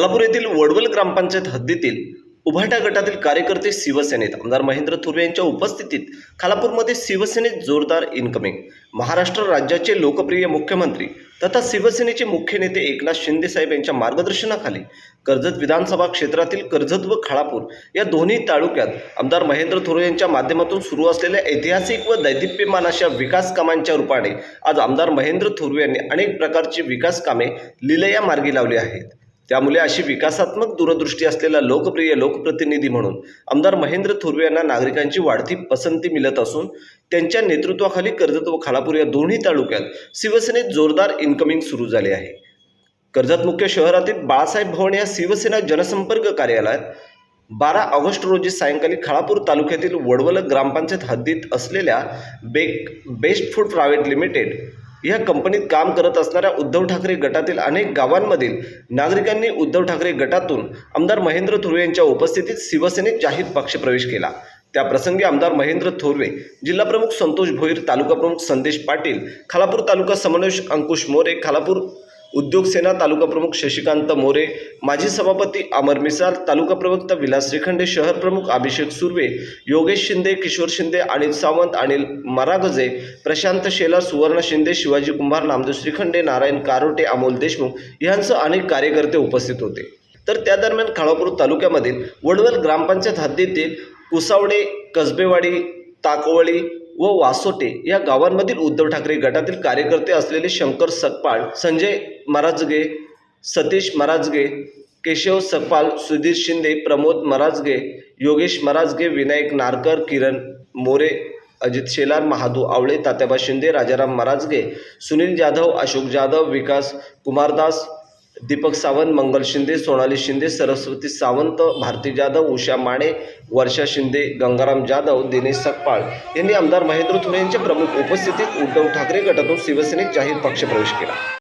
खालापूर येथील वडवल ग्रामपंचायत हद्दीतील उभाटा गटातील कार्यकर्ते शिवसेनेत आमदार महेंद्र थुर्वे यांच्या उपस्थितीत खालापूरमध्ये शिवसेनेत जोरदार इनकमिंग महाराष्ट्र राज्याचे लोकप्रिय मुख्यमंत्री तथा शिवसेनेचे मुख्य नेते एकनाथ शिंदे साहेब यांच्या मार्गदर्शनाखाली कर्जत विधानसभा क्षेत्रातील कर्जत व खालापूर या दोन्ही तालुक्यात आमदार महेंद्र थोरवे यांच्या माध्यमातून सुरू असलेल्या ऐतिहासिक व दैदिप्यमान अशा विकास कामांच्या रूपाने आज आमदार महेंद्र थोरवे यांनी अनेक प्रकारची विकास कामे लिलया मार्गी लावली आहेत. त्यामुळे अशी विकासात्मक दूरदृष्टी असलेला लोकप्रिय लोकप्रतिनिधी म्हणून आमदार महेंद्र थोरवे यांना नागरिकांची वाढती पसंती मिळत असून त्यांच्या नेतृत्वाखाली कर्जत व खालापूर या दोन्ही तालुक्यात शिवसेनेत जोरदार इन्कमिंग सुरू झाले आहे. कर्जत मुख्य शहरातील बाळासाहेब भवन या शिवसेना जनसंपर्क कार्यालयात बारा ऑगस्ट रोजी सायंकाली खालापूर तालुक्यातील वडवल ग्रामपंचायत हद्दीत असलेल्या bake best food private limited या कंपनीत काम करत असणाऱ्या उद्धव ठाकरे गटातील अनेक गावांमधील नागरिकांनी उद्धव ठाकरे गटातून आमदार महेंद्र थोरवे यांच्या उपस्थितीत शिवसेनेत जाहीर पक्षप्रवेश केला. त्या प्रसंगी आमदार महेंद्र थोरवे जिल्हाप्रमुख संतोष भोईर तालुका प्रमुख संदेश पाटील खालापूर तालुका समन्वयक अंकुश मोरे खालापूर उद्योगसेना तालुका प्रमुख शशिकांत मोरे माजी सभापती अमर मिसाल तालुका प्रवक्ता विलास श्रीखंडे शहर प्रमुख अभिषेक सुर्वे योगेश शिंदे किशोर शिंदे अनिल सावंत अनिल मरागजे प्रशांत शेलार सुवर्ण शिंदे शिवाजी कुंभार नामदेव श्रीखंडे नारायण कारोटे अमोल देशमुख यांसह अनेक कार्यकर्ते उपस्थित होते. तर त्या दरम्यान खालापूर तालुक्यामधील वडवल ग्रामपंचायत हद्दीतील कुसावडे कसबेवाडी ताकवळी व वासोटे या गावांमधील उद्धव ठाकरे गटातील कार्यकर्ते असलेले शंकर सकपाळ संजय मराजगे सतीश मराजगे केशव सकपाल सुधीर शिंदे प्रमोद मराजगे योगेश मराजगे विनायक नारकर किरण मोरे अजित शेलार महादू आवळे तात्याबा शिंदे राजाराम मराजगे सुनील जाधव अशोक जाधव विकास कुमारदास दीपक सावंत मंगल शिंदे सोनाली शिंदे सरस्वती सावंत भारती जाधव उषा माने वर्षा शिंदे गंगाराम जाधव दिनेश सकपाळ यांनी आमदार महेंद्र थोरे यांच्या प्रमुख उपस्थितीत उद्धव ठाकरे गटातून शिवसेनेत जाहीर पक्षप्रवेश केला.